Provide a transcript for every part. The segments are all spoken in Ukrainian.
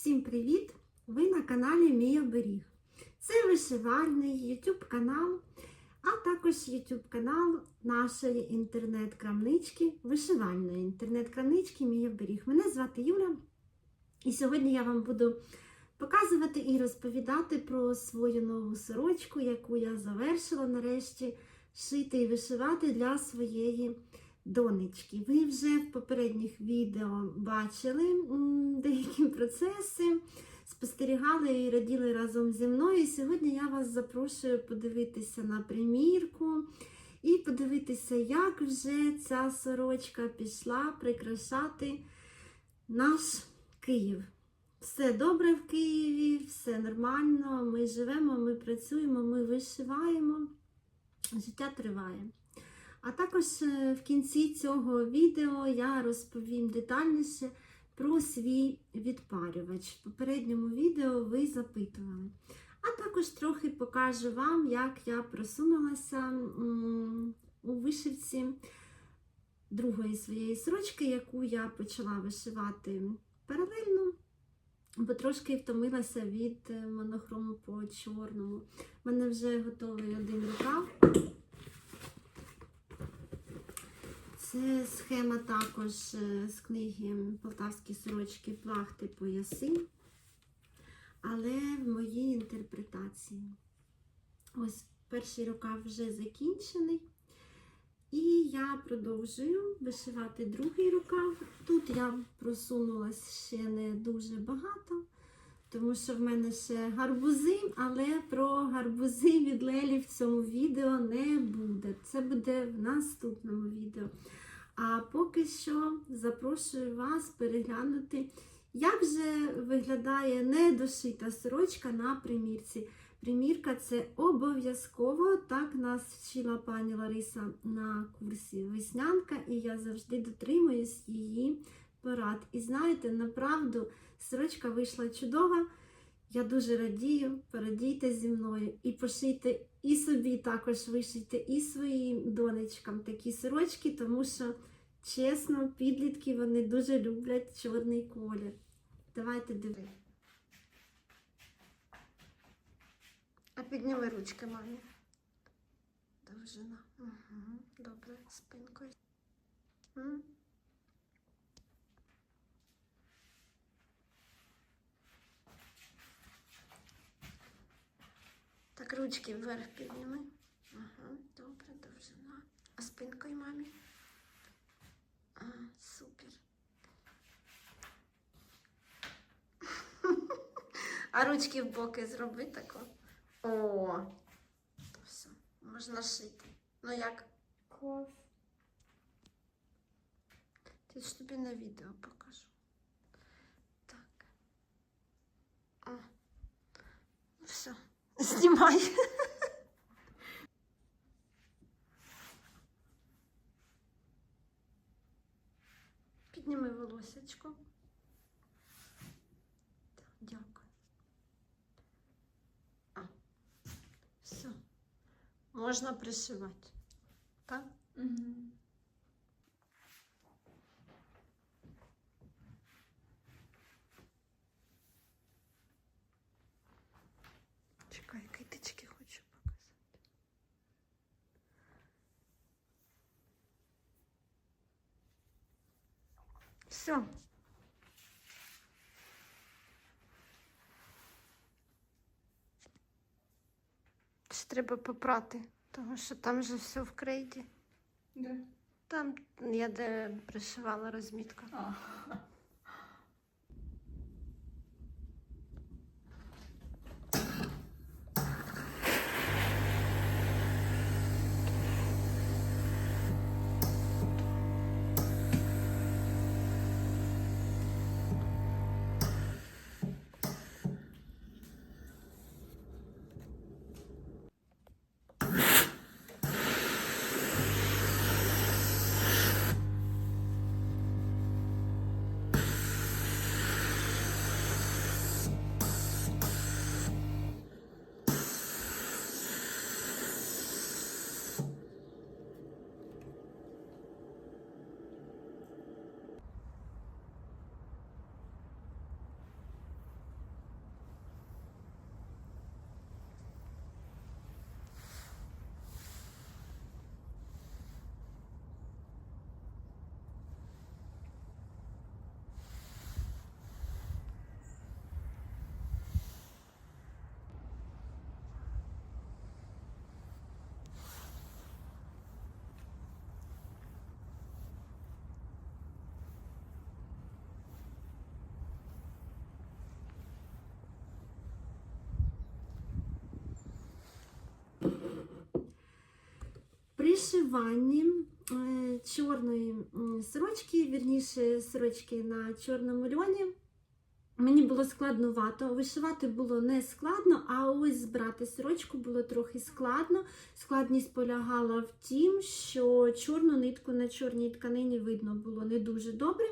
Всім привіт! Ви на каналі Мій Оберіг. Це вишивальний YouTube канал, а також YouTube канал нашої інтернет-крамнички, вишивальної інтернет-крамнички Мій Оберіг. Мене звати Юля, і сьогодні я вам буду показувати і розповідати про свою нову сорочку, яку я завершила нарешті шити і вишивати для своєї донечки. Ви вже в попередніх відео бачили процеси, спостерігали і раділи разом зі мною. Сьогодні я вас запрошую подивитися на примірку і подивитися, як вже ця сорочка пішла прикрашати наш Київ. Все добре в Києві, все нормально. Ми живемо, ми працюємо, ми вишиваємо. Життя триває. А також е, в кінці цього відео я розповім детальніше про свій відпарювач. В попередньому відео ви запитували. А також трохи покажу вам, як я просунулася у вишивці другої своєї сорочки, яку я почала вишивати паралельно, бо трошки втомилася від е, монохрому по чорному. У мене вже готовий один рукав. Це схема також е, з книги Полтавські сорочки плахти пояси, але в моїй інтерпретації. Ось перший рукав вже закінчений. І я продовжую вишивати другий рукав. Тут я просунулася ще не дуже багато, тому що в мене ще гарбузи, але про гарбузи від Лелі в цьому відео не буде. Це буде в наступному відео. А поки що запрошую вас переглянути, як же виглядає недошита сорочка на примірці. Примірка це обов'язково, так нас вчила пані Лариса на курсі веснянка, і я завжди дотримуюсь її порад. І знаєте, направду сорочка вийшла чудова. Я дуже радію, порадійте зі мною і пошийте і собі також вишийте, і своїм донечкам такі сорочки, тому що, чесно, підлітки вони дуже люблять чорний колір. Давайте дивитися. А підніми ручки, мамі. Довжина. Угу. Добре, спинкою. Так, ручки вверх підніми. Ага, добре, довжина. А спинкою мамі. А, супер. А ручки в боки зроби тако. О, все, можна шити. Ну як? Клас. Я ж тобі на відео покажу. Так. О. Ну все. Знімай. Підніми волосечко. Так, дякую. А. Все. Можна пришивати. Так? Угу. Чекай, китички хочу показати. Все. Треба попрати, тому що там же все в крейді. Де? Там я де пришивала розмітку. А. вишиванні е, чорної сорочки, вірніше сорочки на чорному льоні. Мені було складновато. Вишивати було не складно, а ось збирати сорочку було трохи складно. Складність полягала в тім, що чорну нитку на чорній тканині видно було не дуже добре.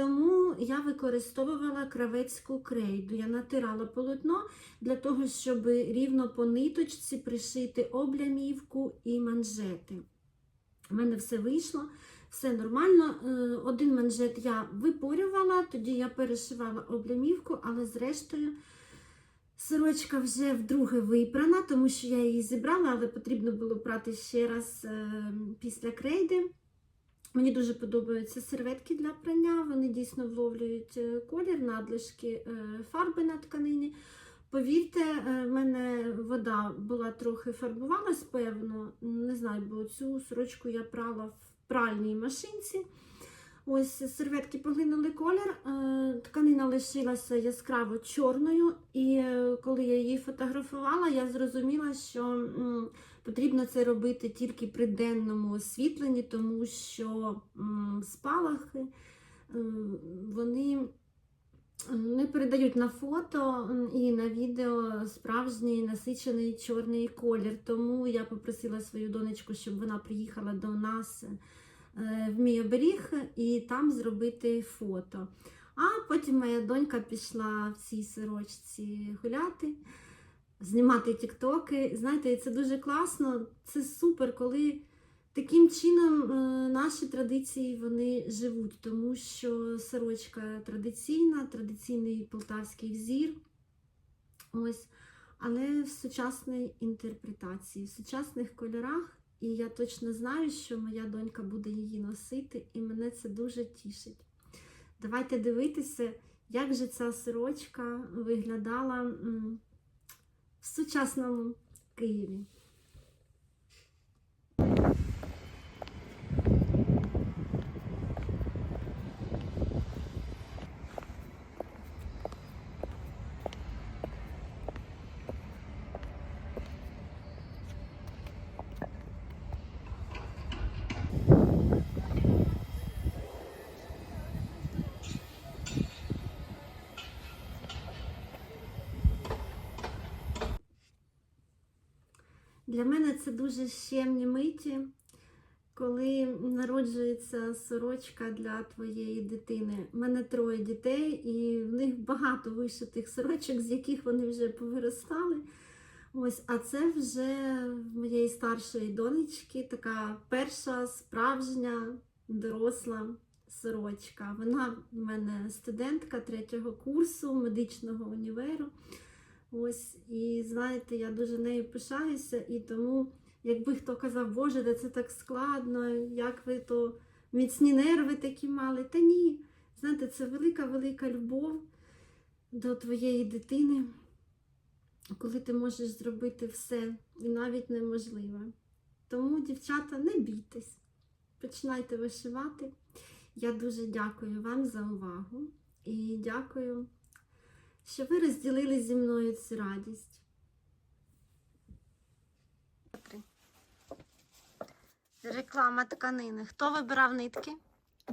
Тому я використовувала кравецьку крейду. Я натирала полотно для того, щоб рівно по ниточці пришити облямівку і манжети. У мене все вийшло, все нормально. Е, Один манжет я випорювала, тоді я перешивала облямівку, але зрештою сорочка вже вдруге випрана, тому що я її зібрала, але потрібно було прати ще раз е, після крейди. Мені дуже подобаються серветки для прання, вони дійсно вловлюють е, колір, надлишки е, фарби на тканині. Повірте, е, в мене вода була трохи фарбувалась, певно. Не знаю, бо цю сорочку я прала в пральній машинці. Ось серветки поглинули колір, тканина лишилася яскраво чорною, і коли я її фотографувала, я зрозуміла, що потрібно це робити тільки при денному освітленні, тому що спалахи е, вони не передають на фото і на відео справжній насичений чорний колір. Тому я попросила свою донечку, щоб вона приїхала до нас е, в мій оберіг і там зробити фото. А потім моя донька пішла в цій сорочці гуляти, знімати тіктоки. Знаєте, це дуже класно, це супер, коли таким чином е, наші традиції вони живуть, тому що сорочка традиційна, традиційний полтавський взір. Ось. Але в сучасній інтерпретації, в сучасних кольорах, і я точно знаю, що моя донька буде її носити, і мене це дуже тішить. Давайте дивитися, як же ця сорочка виглядала в сучасному Києві. Для мене це дуже щемні миті, коли народжується сорочка для твоєї дитини. У мене троє дітей, і в них багато вишитих сорочок, з яких вони вже повиростали. Ось, а це вже моєї старшої донечки така перша справжня доросла сорочка. Вона в мене студентка третього курсу медичного універу. Ось, і знаєте, я дуже нею пишаюся, і тому, якби хто казав, Боже, де це так складно, як ви то міцні нерви такі мали. Та ні. Знаєте, це велика-велика любов до твоєї дитини, коли ти можеш зробити все і навіть неможливе. Тому, дівчата, не бійтесь, починайте вишивати. Я дуже дякую вам за увагу і дякую що ви розділили зі мною цю радість. Реклама тканини. Хто вибирав нитки?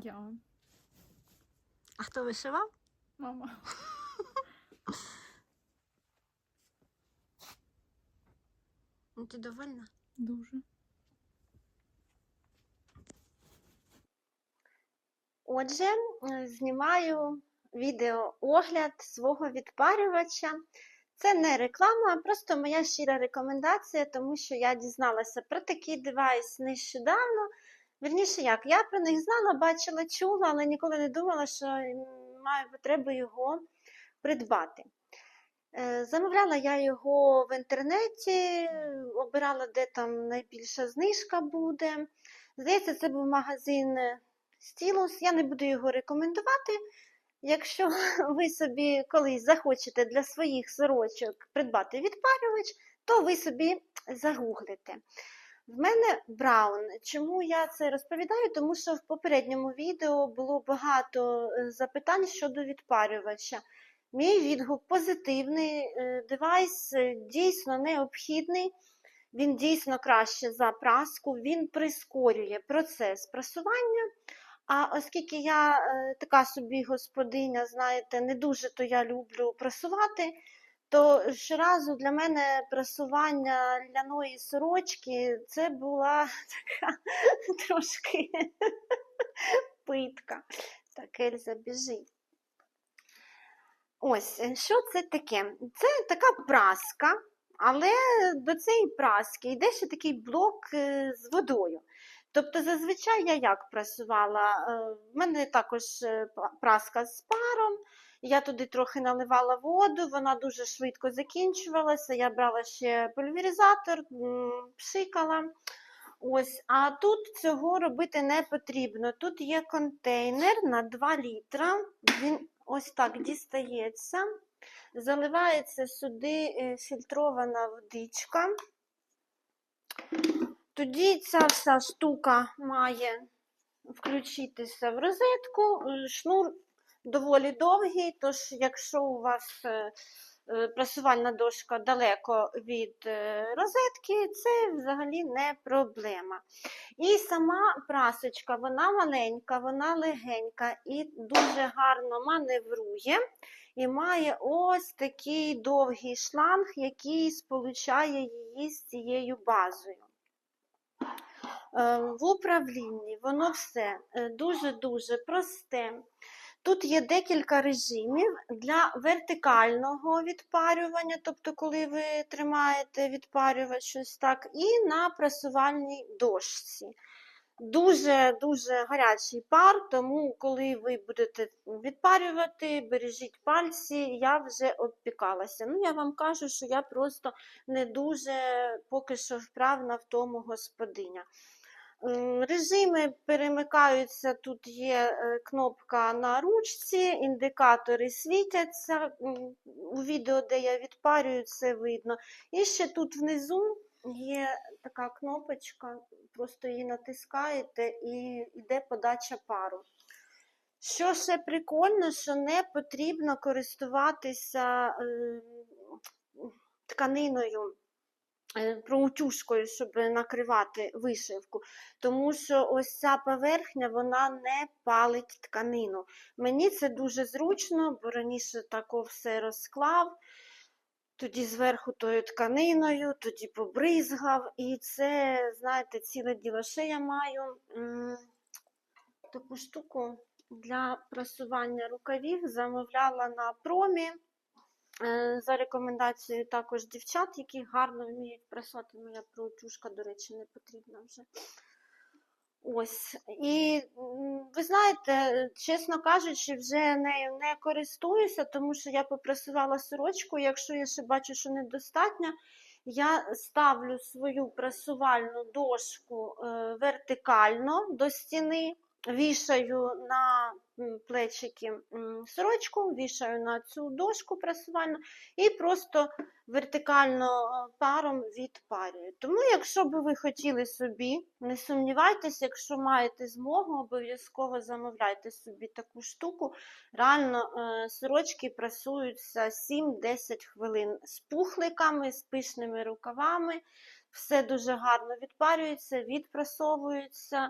Я. А хто вишивав? Мама. Ну, ти довольна? Дуже. Отже, е, знімаю відеоогляд свого відпарювача. Це не реклама, а просто моя щира рекомендація, тому що я дізналася про такий девайс нещодавно. Вірніше, як, я про них знала, бачила, чула, але ніколи не думала, що маю потребу його придбати. Е, Замовляла я його в інтернеті, обирала, де там найбільша знижка буде. Здається, це був магазин Стілус. Я не буду його рекомендувати. Якщо ви собі колись захочете для своїх сорочок придбати відпарювач, то ви собі загуглите. В мене Браун. Чому я це розповідаю? Тому що в попередньому відео було багато е, запитань щодо відпарювача. Мій відгук позитивний, е, девайс е, дійсно необхідний. Він дійсно краще за праску, він прискорює процес прасування. А оскільки я е, така собі господиня, знаєте, не дуже то я люблю прасувати, то щоразу для мене прасування ляної сорочки це була така трошки питка. Так, Ельза біжить. Ось, е, що це таке? Це така праска, але до цієї праски йде ще такий блок е, з водою. Тобто, зазвичай я як прасувала? Е, В мене також е, праска з паром. Я туди трохи наливала воду, вона дуже швидко закінчувалася. Я брала ще пульверизатор, пшикала. Ось, а тут цього робити не потрібно. Тут є контейнер на 2 літра. Він ось так дістається. Заливається сюди е, фільтрована водичка. Тоді ця вся штука має включитися в розетку. Е, Шнур доволі довгий, тож якщо у вас е, е, прасувальна дошка далеко від розетки, це взагалі не проблема. І сама прасочка, вона маленька, вона легенька і дуже гарно маневрує. І має ось такий довгий шланг, який сполучає її з цією базою. Е, В управлінні воно все е, дуже-дуже просте. Тут є декілька режимів для вертикального відпарювання, тобто, коли ви тримаєте відпарювач щось так, і на прасувальній дошці. Дуже-дуже гарячий пар, тому коли ви будете відпарювати, бережіть пальці, я вже обпікалася. Ну, я вам кажу, що я просто не дуже поки що вправна в тому господиня. Режими перемикаються, тут є е, кнопка на ручці, індикатори світяться. У відео, де я відпарюю, це видно. І ще тут внизу є така кнопочка, просто її натискаєте і йде подача пару. Що ще прикольно, що не потрібно користуватися е, тканиною проутюжкою, щоб накривати вишивку, тому що ось ця поверхня вона не палить тканину. Мені це дуже зручно, бо раніше тако все розклав, тоді зверху тою тканиною, тоді побризгав. І це, знаєте, ціле діло. Ще я маю таку штуку для прасування рукавів, замовляла на промі. Е, За рекомендацією також дівчат, які гарно вміють прасувати. Моя проутюжка, до речі, не потрібна вже. Ось. І ви знаєте, чесно кажучи, вже нею не користуюся, тому що я попрасувала сорочку. Якщо я ще бачу, що недостатньо, я ставлю свою прасувальну дошку е, вертикально до стіни, вішаю на плечики сорочку, вішаю на цю дошку прасувальну і просто вертикально е, паром відпарюю. Тому, якщо би ви хотіли собі, не сумнівайтеся, якщо маєте змогу, обов'язково замовляйте собі таку штуку. Реально е, сорочки прасуються 7-10 хвилин з пухликами, з пишними рукавами. Все дуже гарно відпарюється, відпрасовується.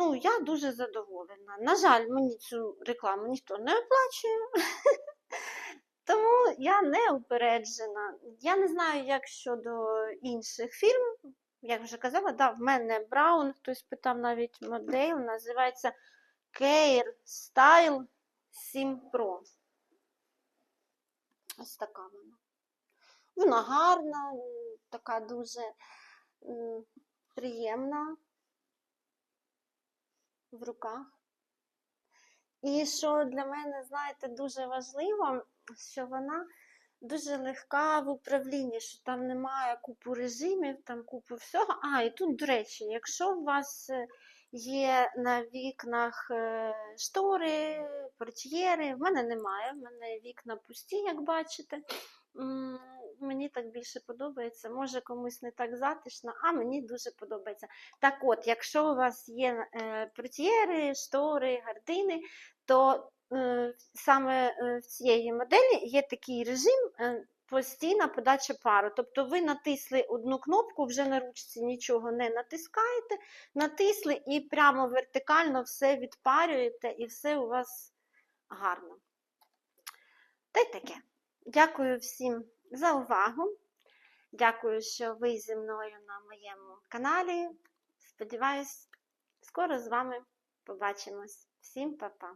Ну, я дуже задоволена. На жаль, мені цю рекламу ніхто не оплачує. Тому я не упереджена. Я не знаю, як щодо інших фірм. Як вже казала, да, в мене Браун, хтось питав навіть модель, називається Care Style 7 Pro. Ось така вона. Вона гарна, така дуже приємна в руках. І що для мене, знаєте, дуже важливо, що вона дуже легка в управлінні, що там немає купу режимів, там купу всього. А, і тут, до речі, якщо у вас е, є на вікнах е, штори, портьєри, в мене немає, в мене вікна пусті, як бачите. Мені так більше подобається. Може комусь не так затишно, а мені дуже подобається. Так от, якщо у вас є е, портьєри, штори, гардини, то е, саме е, в цієї моделі є такий режим, постійна подача пару. Тобто ви натисли одну кнопку, вже на ручці нічого не натискаєте, натисли і прямо вертикально все відпарюєте, і все у вас гарно. Та й таке. Дякую всім за увагу. Дякую, що ви зі мною на моєму каналі. Сподіваюсь, скоро з вами побачимось. Всім па-па!